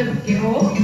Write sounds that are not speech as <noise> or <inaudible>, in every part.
буде пирог.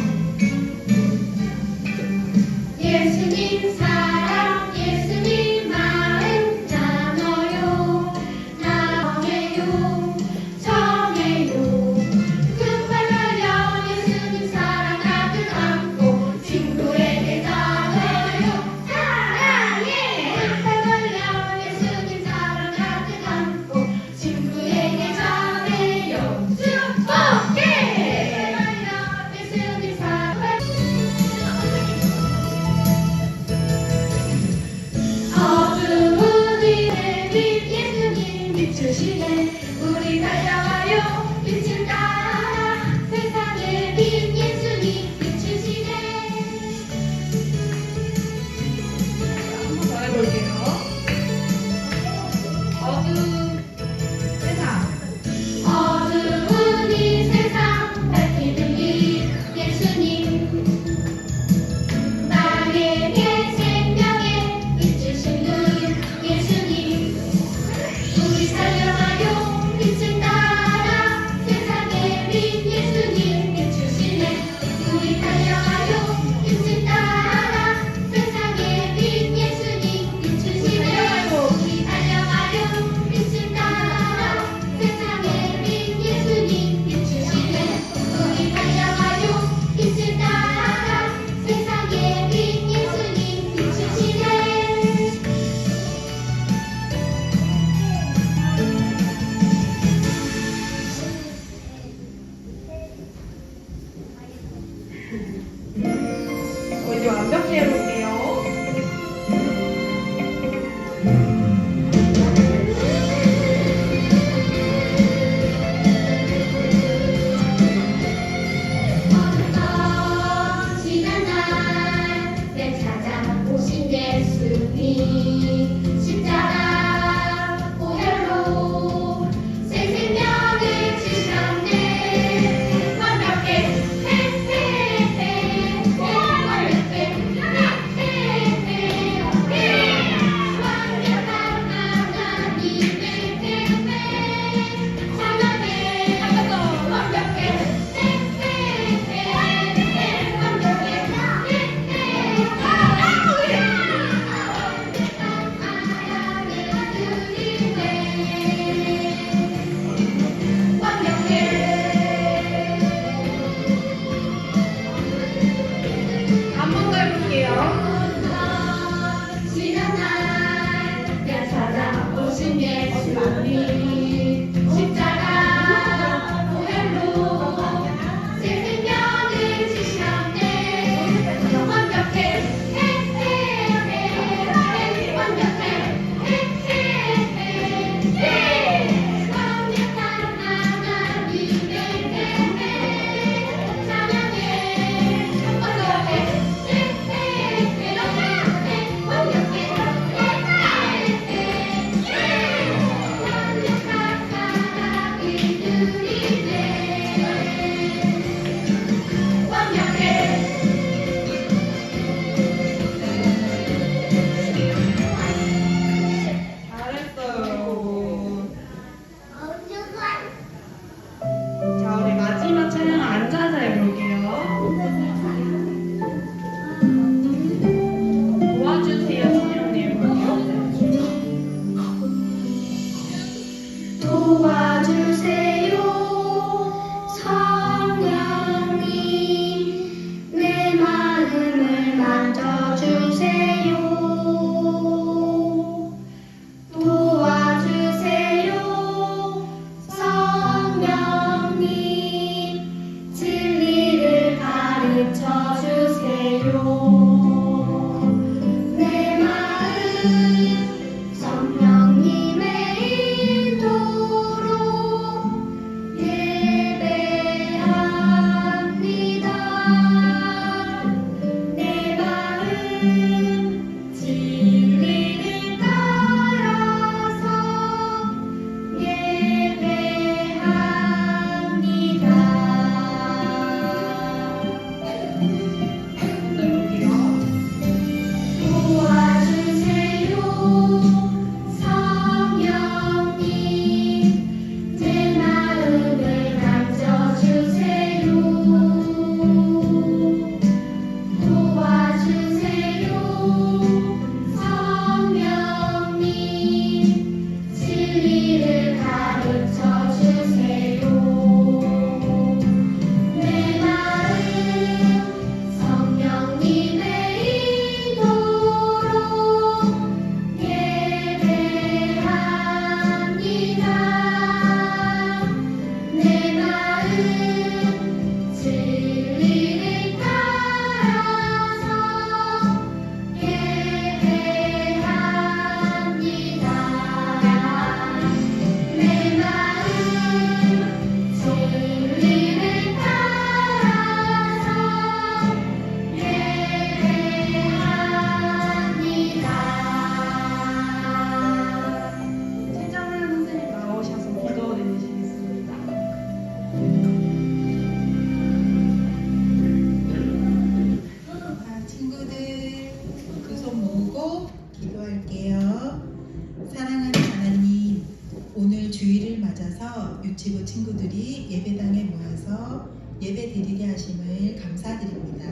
주일을 맞아서 유치부 친구들이 예배당에 모여서 예배 드리게 하심을 감사드립니다.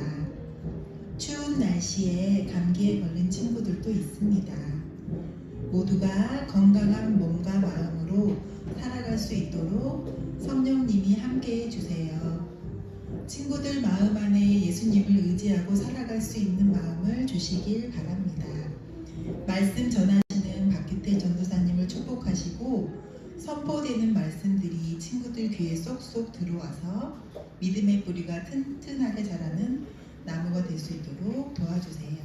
추운 날씨에 감기에 걸린 친구들도 있습니다. 모두가 건강한 몸과 마음으로 살아갈 수 있도록 성령님이 함께 해 주세요. 친구들 마음 안에 예수님을 의지하고 살아갈 수 있는 마음을 주시길 바랍니다. 말씀 전하시는 박규태 전도사님을 축복하시고 선포되는 말씀들이 친구들 귀에 쏙쏙 들어와서 믿음의 뿌리가 튼튼하게 자라는 나무가 될 수 있도록 도와주세요.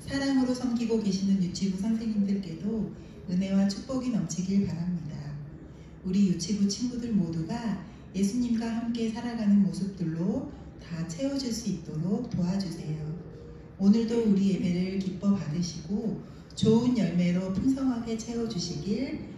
사랑으로 섬기고 계시는 유치부 선생님들께도 은혜와 축복이 넘치길 바랍니다. 우리 유치부 친구들 모두가 예수님과 함께 살아가는 모습들로 다 채워질 수 있도록 도와주세요. 오늘도 우리 예배를 기뻐 받으시고 좋은 열매로 풍성하게 채워주시길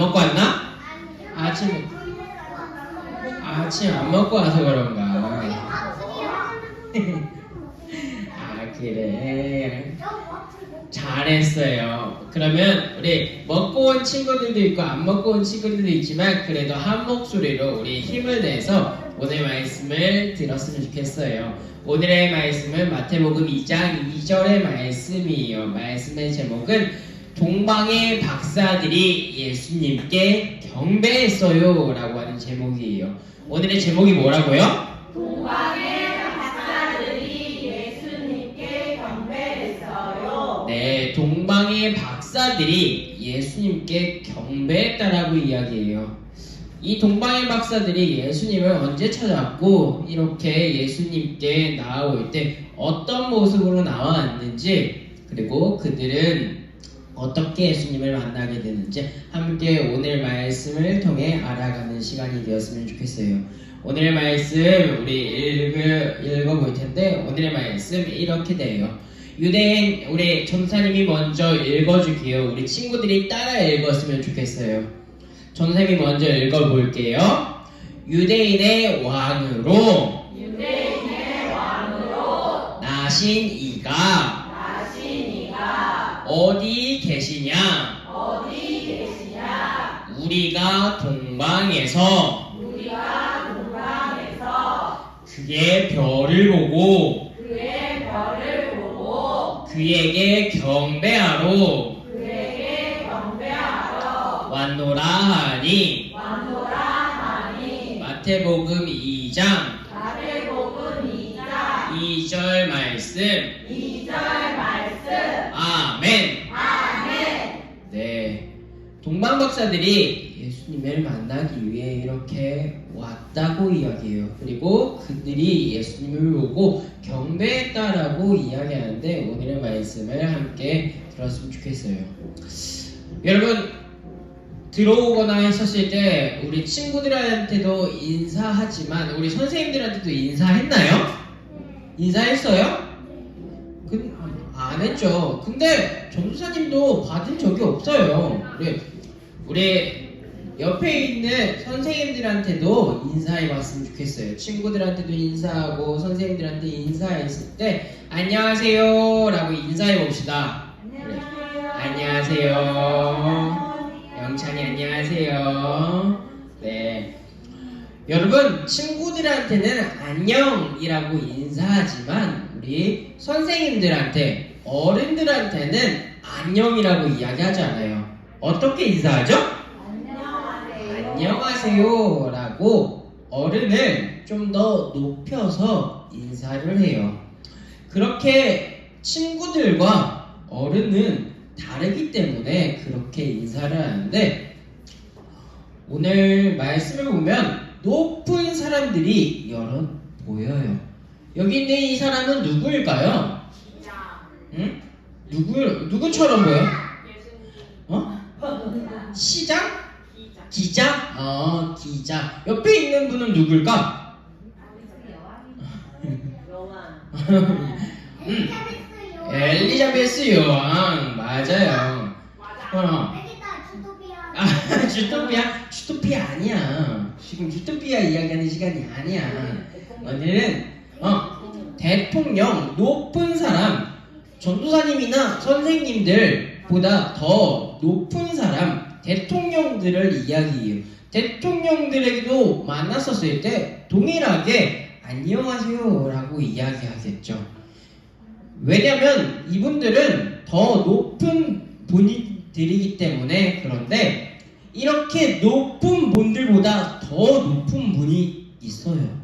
먹고 왔나? 아침, 아침 안 먹고 와서 그런가? <laughs> 아, 그래. 잘했어요. 그러면 우리 먹고 온 친구들도 있고 안 먹고 온 친구들도 있지만 그래도 한 목소리로 우리 힘을 내서 오늘 말씀을 들었으면 좋겠어요. 오늘의 말씀은 마태복음 2장 2절의 말씀이에요. 말씀의 제목은 동방의 박사들이 예수님께 경배했어요 라고 하는 제목이에요. 오늘의 제목이 뭐라고요? 네, 동방의 박사들이 예수님께 경배했다라고 이야기해요. 이 동방의 박사들이 예수님을 언제 찾았고 이렇게 예수님께 나아올 때 어떤 모습으로 나왔는지 그리고 그들은 어떻게 예수님을 만나게 되는지 함께 오늘 말씀을 통해 알아가는 시간이 되었으면 좋겠어요. 오늘의 말씀 우리 읽어, 읽어볼 텐데 오늘의 말씀 이렇게 돼요. 유대인 우리 전사님이 먼저 읽어줄게요. 우리 친구들이 따라 읽었으면 좋겠어요. 전사님이 먼저 읽어볼게요. 유대인의 왕으로 나신 이가 어디 계시냐? 우리가 동방에서 그의 별을 보고 그에게 경배하러 왔노라 하니 마태복음 2장 2절 말씀 아멘 네 동방 박사들이 예수님을 만나기 위해 이렇게 왔다고 이야기해요. 그리고 그들이 예수님을 보고 경배했다라고 이야기하는데 오늘의 말씀을 함께 들었으면 좋겠어요. 여러분 들어오거나 했었을 때 우리 친구들한테도 인사하지만 우리 선생님들한테도 인사했나요? 인사했어요? 그, 안 했죠. 근데 전도사님도 받은 적이 없어요. 우리, 우리 옆에 있는 선생님들한테도 인사해 봤으면 좋겠어요. 친구들한테도 인사하고 선생님들한테 인사했을 때 안녕하세요 라고 인사해 봅시다. 안녕하세요. 영찬이 안녕하세요. 네. 여러분, 친구들한테는 안녕이라고 인사하지만, 우리 선생님들한테, 어른들한테는 안녕이라고 이야기하지 않아요. 어떻게 인사하죠? 안녕하세요. 라고 어른을 좀 더 높여서 인사를 해요. 그렇게 친구들과 어른은 다르기 때문에 그렇게 인사를 하는데 오늘 말씀을 보면 높은 사람들이 여러 보여요. 여기 있는 이 사람은 누구일까요? 응? 누구 누구처럼 보여? 어? 시장? 기자? 어, 기자. 옆에 있는 분은 누굴까? 음, 엘리자베스 여왕 맞아요. 어. 아, 주토피아? 주토피아 아니야. 지금 주토피아 이야기하는 시간이 아니야. 오늘은 어, 대통령 높은 사람, 전도사님이나 선생님들보다 더 높은 사람, 대통령들을 이야기해요. 대통령들에게도 만났었을 때 동일하게 안녕하세요 라고 이야기하겠죠. 왜냐면 이분들은 더 높은 분들이기 때문에 그런데 이렇게 높은 분들보다 더 높은 분이 있어요.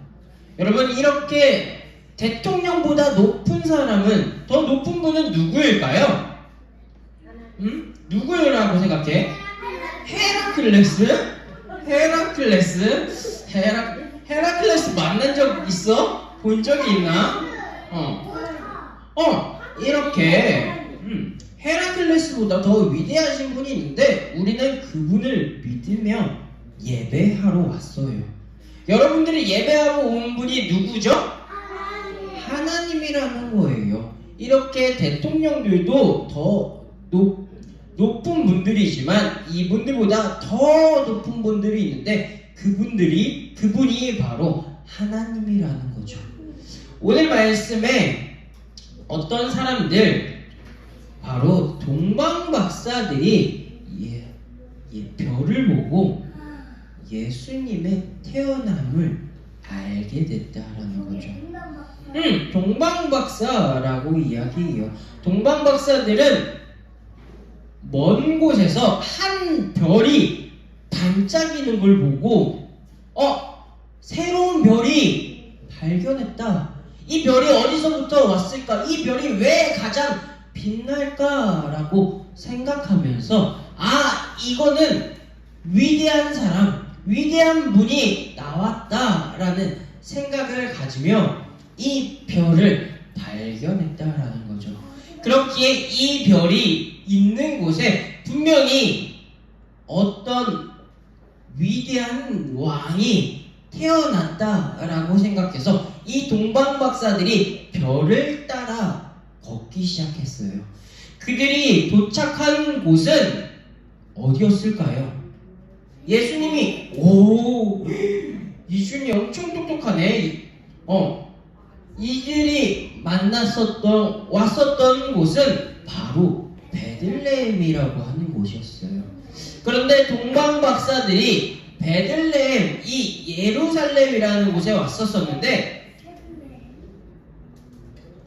여러분 이렇게 대통령보다 높은 사람은 더 높은 분은 누구일까요? 음? 누구라고 생각해? 헤라클레스? 헤라클레스? 헤라 헤라클레스 만난 적 있어? 본 적이 있나? 어. 어, 이렇게 음, 헤라클레스보다 더 위대하신 분이 있는데 우리는 그분을 믿으며 예배하러 왔어요. 여러분들이 예배하러 온 분이 누구죠? 하나님이라는 거예요. 이렇게 대통령들도 더 높, 높은 분들이지만 이분들보다 더 높은 분들이 있는데 그분들이 그분이 바로 하나님이라는 거죠. 오늘 말씀에 어떤 사람들 바로 동방 박사들이 예, 예, 별을 보고 예수님의 태어남을 알게 됐다라는 거죠. 음, 동방 박사라고 이야기해요. 동방 박사들은 먼 곳에서 한 별이 반짝이는 걸 보고 어 새로운 별이 발견했다. 이 별이 어디서부터 왔을까? 이 별이 왜 가장 빛날까라고 생각하면서 아 이거는 위대한 사람, 위대한 분이 나왔다라는 생각을 가지며 이 별을 발견했다라는 거죠. 그렇기에 이 별이 있는 곳에 분명히 어떤 위대한 왕이 태어났다라고 생각해서 이 동방 박사들이 별을 따라 걷기 시작했어요. 그들이 도착한 곳은 어디였을까요? 예수님이 오 이준이 엄청 똑똑하네. 어 이들이 만났었던 왔었던 곳은 바로 베들레헴이라고 하는 곳이었어요. 그런데 동방 박사들이 베들레헴 이 예루살렘이라는 곳에 왔었었는데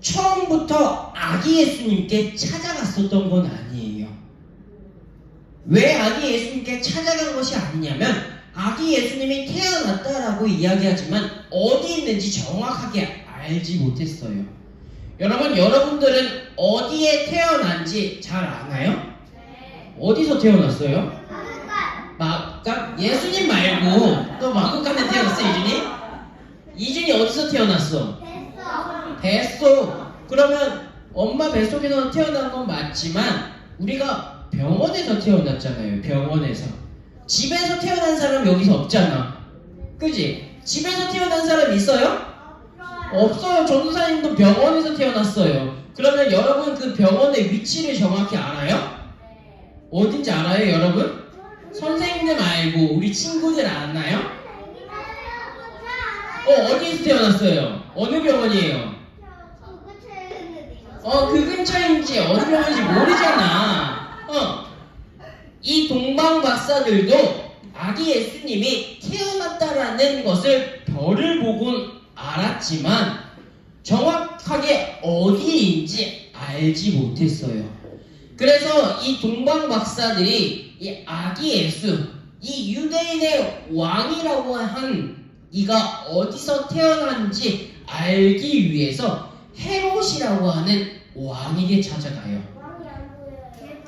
처음부터 아기 예수님께 찾아갔었던 건 아니에요. 왜 아기 예수님께 찾아간 것이 아니냐면 아기 예수님이 태어났다라고 이야기하지만 어디 있는지 정확하게 알지 못했어요. 여러분, 여러분들은 어디에 태어난지 잘 아나요? 어디서 태어났어요? 마가 예수님 말고 또 마구간에 태어났어 이준이? 이준이 어디서 태어났어? 뱃속 그러면 엄마 뱃속에서 태어난 건 맞지만 우리가 병원에서 태어났잖아요 병원에서 집에서 태어난 사람 여기서 없잖아 그지? 집에서 태어난 사람 있어요? 없어요 전도사님도 병원에서 태어났어요 그러면 여러분 그 병원의 위치를 정확히 알아요? 어딘지 알아요 여러분? 선생님들 말고 우리 친구들 아나요? 어 어디에서 태어났어요? 어느 병원이에요? 어 그 근처인지 어느 병원인지 모르잖아 어. 이 동방 박사들도 아기 예수님이 태어났다라는 것을 별을 보곤 알았지만 정확하게 어디인지 알지 못했어요. 그래서 이 동방 박사들이 이 아기 예수, 이 유대인의 왕이라고 한 이가 어디서 태어난지 알기 위해서 헤롯이라고 하는 왕에게 찾아가요.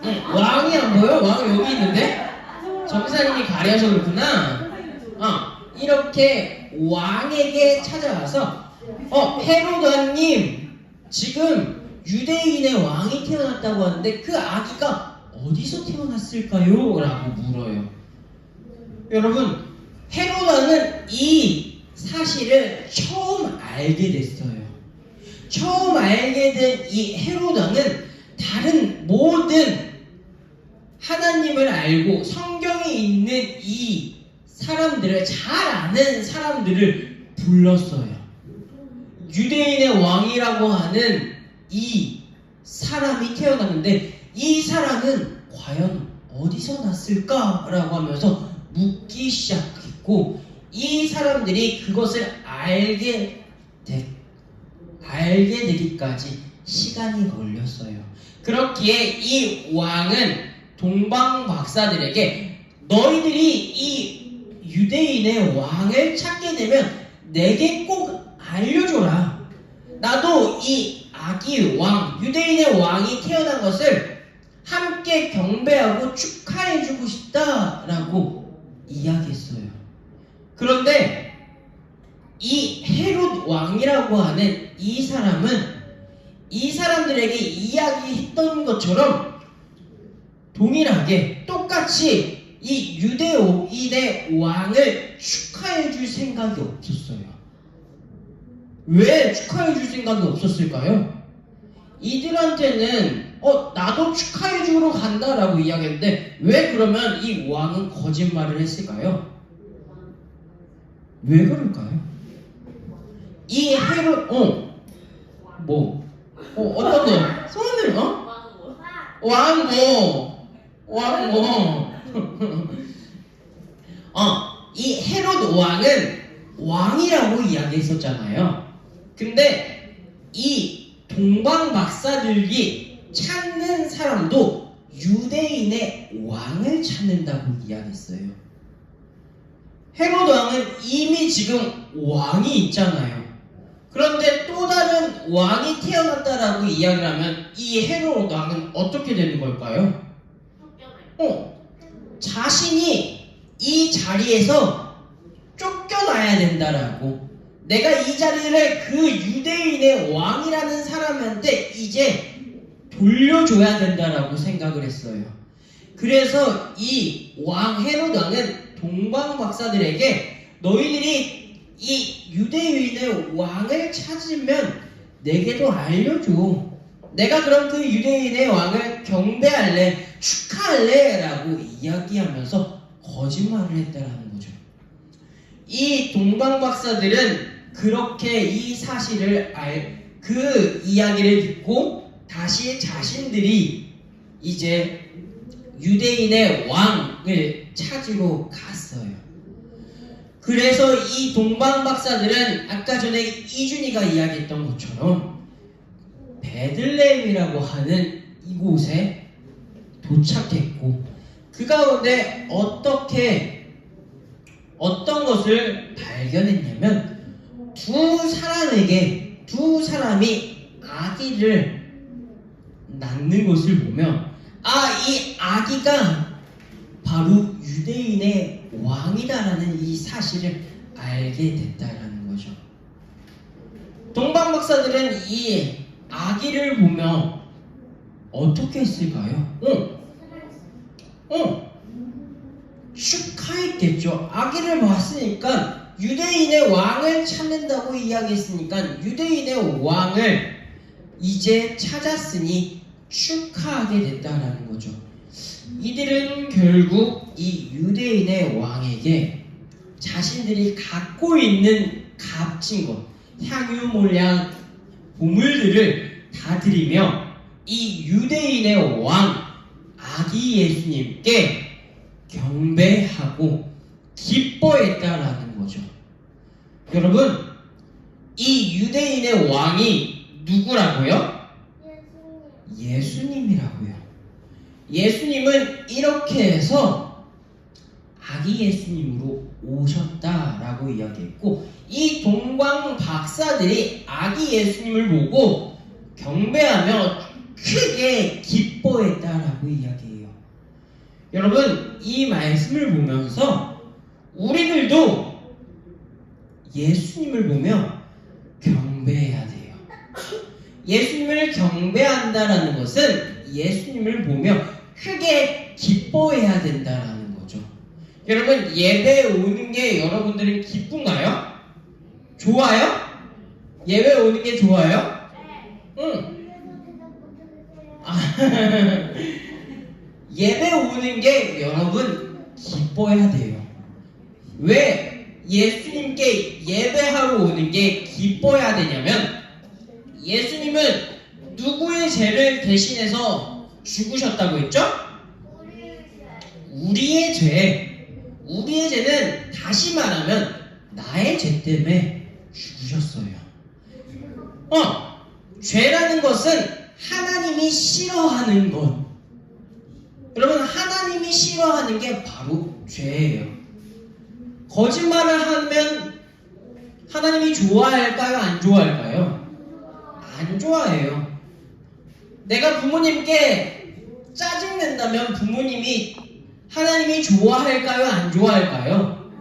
응, 왕이 안 보여? 왕이 여기 있는데? 정사님이 가려서 그렇구나. 어, 이렇게 왕에게 찾아가서 어, 헤로다님, 지금 유대인의 왕이 태어났다고 하는데 그 아기가 어디서 태어났을까요? 라고 물어요. 여러분, 헤로다는 이 사실을 처음 알게 됐어요. 처음 알게 된 이 헤로다는 다른 모든 하나님을 알고 성경에 있는 이 사람들을 잘 아는 사람들을 불렀어요. 유대인의 왕이라고 하는 이 사람이 태어났는데 이 사람은 과연 어디서 났을까라고 하면서 묻기 시작했고 이 사람들이 그것을 알게 되, 알게 되기까지 시간이 걸렸어요. 그렇기에 이 왕은 동방 박사들에게 너희들이 이 유대인의 왕을 찾게 되면 내게 꼭 알려줘라. 나도 이 아기 왕, 유대인의 왕이 태어난 것을 함께 경배하고 축하해주고 싶다라고 이야기했어요. 그런데 이 헤롯 왕이라고 하는 이 사람은 이 사람들에게 이야기했던 것처럼 동일하게 똑같이 이 유대인의 왕을 축하해 줄 생각이 없었어요. 왜 축하해 줄 생각이 없었을까요? 이들한테는 어 나도 축하해 주러 간다라고 이야기했는데 왜 그러면 이 왕은 거짓말을 했을까요? 왜 그럴까요? 이 헤롯 어뭐 어, 어떤 거 <laughs> 손을 어 왕고 왕고 <laughs> 어 이 헤롯 왕은 왕이라고 이야기했었잖아요. 근데 이 동방 박사들이 찾는 사람도 유대인의 왕을 찾는다고 이야기했어요. 헤롯 왕은 이미 지금 왕이 있잖아요. 그런데 또 다른 왕이 태어났다라고 이야기를 하면 이 헤롯 왕은 어떻게 되는 걸까요? 어, 자신이 이 자리에서 쫓겨나야 된다라고 내가 이 자리를 그 유대인의 왕이라는 사람한테 이제 돌려줘야 된다라고 생각을 했어요. 그래서 이왕 왕은 동방 박사들에게 너희들이 이 유대인의 왕을 찾으면 내게도 알려줘. 내가 그럼 그 유대인의 왕을 경배할래, 축하할래라고 이야기하면서 거짓말을 했다라는 거죠. 이 동방 박사들은 그렇게 이 사실을 알, 그 이야기를 듣고 다시 자신들이 이제 유대인의 왕을 찾으러 갔어요. 그래서 이 동방 박사들은 아까 전에 이준이가 이야기했던 것처럼 베들레헴이라고 하는 이곳에 도착했고 그 가운데 어떻게 어떤 것을 발견했냐면 두 사람에게 두 사람이 아기를 낳는 것을 보며 아이 아기가 바로 유대인의 왕이다라는 이 사실을 알게 됐다라는 거죠. 동방 박사들은 이 아기를 보며 어떻게 했을까요? 어, 어, 축하했겠죠. 아기를 봤으니까 유대인의 왕을 찾는다고 이야기했으니까 유대인의 왕을 이제 찾았으니 축하하게 됐다라는 거죠. 이들은 결국 이 유대인의 왕에게 자신들이 갖고 있는 값진 것, 향유, 몰약, 보물들을 다 드리며 이 유대인의 왕 아기 예수님께 경배하고 기뻐했다라는 거죠. 여러분, 이 유대인의 왕이 누구라고요? 예수님이라고요. 예수님은 이렇게 해서 아기 예수님으로 오셨다라고 이야기했고 이 동방 박사들이 아기 예수님을 보고 경배하며 크게 기뻐했다라고 이야기해요. 여러분 이 말씀을 보면서 우리들도 예수님을 보며 예수님을 경배한다라는 것은 예수님을 보며 크게 기뻐해야 된다라는 거죠. 여러분 예배 오는 게 여러분들은 기쁜가요? 좋아요? 예배 오는 게 좋아요? 응. 아, <laughs> 예배 오는 게 여러분 기뻐해야 돼요. 왜 예수님께 예배하러 오는 게 기뻐해야 되냐면 예수님은 누구의 죄를 대신해서 죽으셨다고 했죠? 우리의 죄. 우리의 죄는 다시 말하면 나의 죄 때문에 죽으셨어요. 어, 죄라는 것은 하나님이 싫어하는 것. 여러분, 하나님이 싫어하는 게 바로 죄예요. 거짓말을 하면 하나님이 좋아할까요? 안 좋아할까요? 안 좋아해요. 내가 부모님께 짜증낸다면 부모님이 하나님이 좋아할까요? 안 좋아할까요?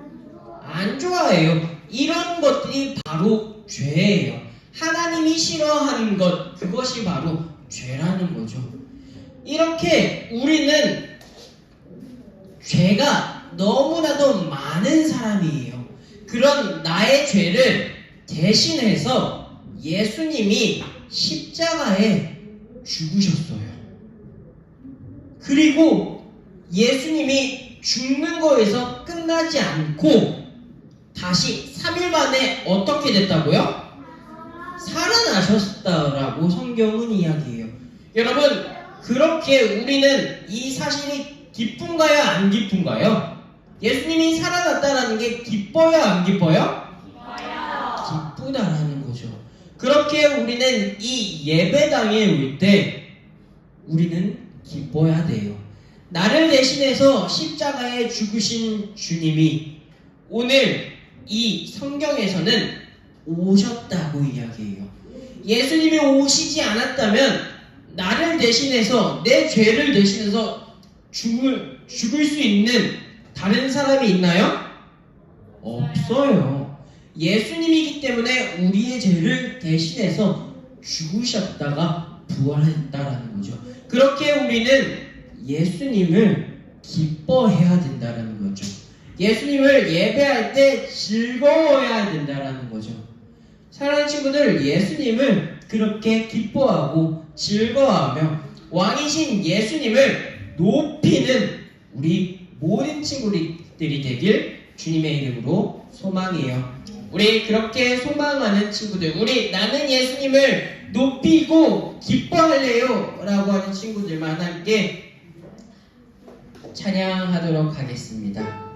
안 좋아해요. 이런 것들이 바로 죄예요. 하나님이 싫어하는 것, 그것이 바로 죄라는 거죠. 이렇게 우리는 죄가 너무나도 많은 사람이에요. 그런 나의 죄를 대신해서 예수님이 십자가에 죽으셨어요. 그리고 예수님이 죽는 거에서 끝나지 않고 다시 3일 만에 어떻게 됐다고요? 살아나셨다라고 성경은 이야기해요. 여러분, 그렇게 우리는 이 사실이 기쁜가요? 안 기쁜가요? 예수님이 살아났다라는 게 기뻐요? 안 기뻐요? 기쁘다라는 거죠. 그렇게 우리는 이 예배당에 올 때 우리는 기뻐야 돼요. 나를 대신해서 십자가에 죽으신 주님이 오늘 이 성경에서는 오셨다고 이야기해요. 예수님이 오시지 않았다면 나를 대신해서 내 죄를 대신해서 죽을 죽을 수 있는 다른 사람이 있나요? 없어요. 예수님이기 때문에 우리의 죄를 대신해서 죽으셨다가 부활했다라는 거죠. 그렇게 우리는 예수님을 기뻐해야 된다라는 거죠. 예수님을 예배할 때 즐거워해야 된다라는 거죠. 사랑하는 친구들, 예수님을 그렇게 기뻐하고 즐거워하며 왕이신 예수님을 높이는 우리 모든 친구들이 되길 주님의 이름으로 소망해요. 우리 그렇게 소망하는 친구들, 우리 나는 예수님을 높이고 기뻐할래요 라고 하는 친구들만 함께 찬양하도록 하겠습니다.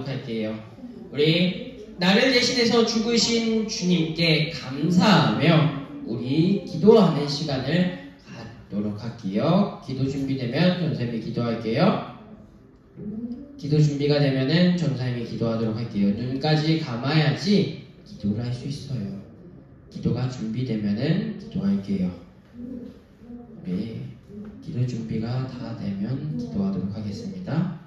기도하도록 할게요. 우리 나를 대신해서 죽으신 주님께 감사하며 우리 기도하는 시간을 갖도록 할게요. 기도 준비되면 전사님이 기도할게요. 기도 준비가 되면은 전사님이 기도하도록 할게요. 눈까지 감아야지 기도를 할 수 있어요. 기도가 준비되면은 기도할게요. 우리 기도 준비가 다 되면 기도하도록 하겠습니다.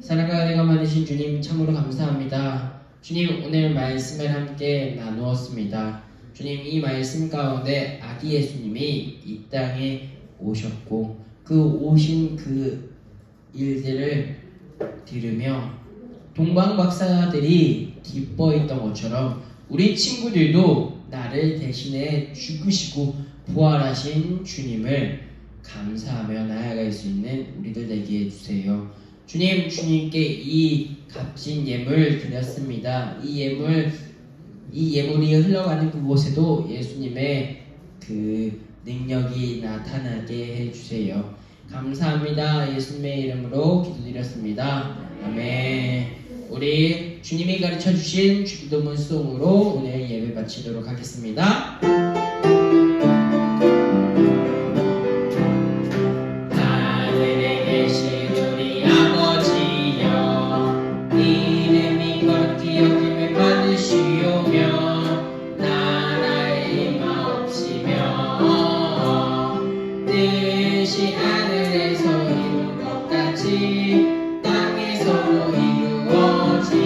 사랑과 은혜가 많으신 주님 참으로 감사합니다. 주님 오늘 말씀을 함께 나누었습니다. 주님 이 말씀 가운데 아기 예수님이 이 땅에 오셨고 그 오신 그 일들을 들으며 동방 박사들이 기뻐했던 것처럼 우리 친구들도 나를 대신해 죽으시고 부활하신 주님을 감사하며 나아갈 수 있는 우리들 되게 해주세요. 주님, 주님께 이 값진 예물 드렸습니다. 이 예물, 이 예물이 흘러가는 그곳에도 예수님의 그 능력이 나타나게 해주세요. 감사합니다. 예수님의 이름으로 기도드렸습니다. 아멘. 우리 주님이 가르쳐 주신 주기도문 송으로 오늘 예배 마치도록 하겠습니다. 뜻이 하늘에서 이룬 것 같이 땅에서도 이루어지이다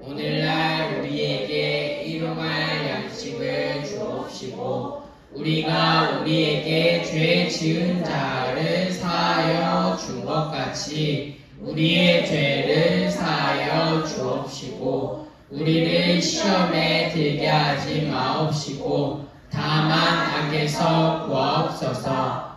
오늘날 우리에게 일용할 양식을 주옵시고 우리가 우리에게 죄 지은 자를 사하여 준 것 같이 우리의 죄를 사하여 주옵시고 우리를 시험에 들게 하지 마옵시고 다만 악에서 구하옵소서